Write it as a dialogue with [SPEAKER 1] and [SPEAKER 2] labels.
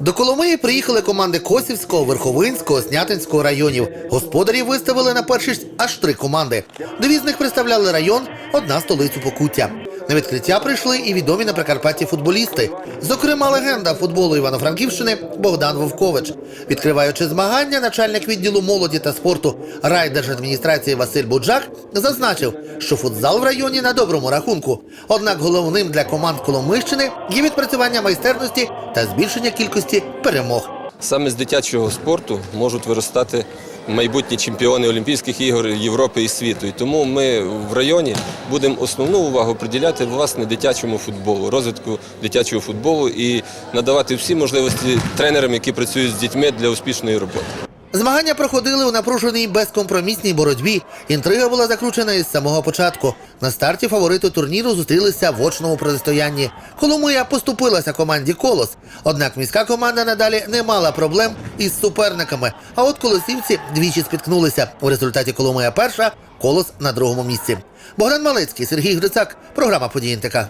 [SPEAKER 1] До Коломиї приїхали команди Косівського, Верховинського, Снятинського районів. Господарі виставили на першість аж три команди. Дві з них представляли район, одна столицю Покуття. На відкриття прийшли і відомі на Прикарпатті футболісти. Зокрема, легенда футболу Івано-Франківщини Богдан Вовкович. Відкриваючи змагання, начальник відділу молоді та спорту райдержадміністрації Василь Буджак зазначив, що футзал в районі на доброму рахунку. Однак головним для команд Коломийщини є відпрацювання майстерності та збільшення кількості перемог.
[SPEAKER 2] Саме з дитячого спорту можуть виростати майбутні чемпіони Олімпійських ігор Європи і світу. І тому ми в районі будемо основну увагу приділяти власне дитячому футболу, розвитку дитячого футболу і надавати всі можливості тренерам, які працюють з дітьми для успішної роботи.
[SPEAKER 1] Змагання проходили у напруженій безкомпромісній боротьбі. Інтрига була закручена із самого початку. На старті фаворити турніру зустрілися в очному протистоянні. Коломия поступилася команді Колос. Однак міська команда надалі не мала проблем із суперниками. А от колосівці двічі спіткнулися. У результаті Коломия перша, Колос на другому місці. Богдан Малецький, Сергій Грицак. Програма «Події НТК».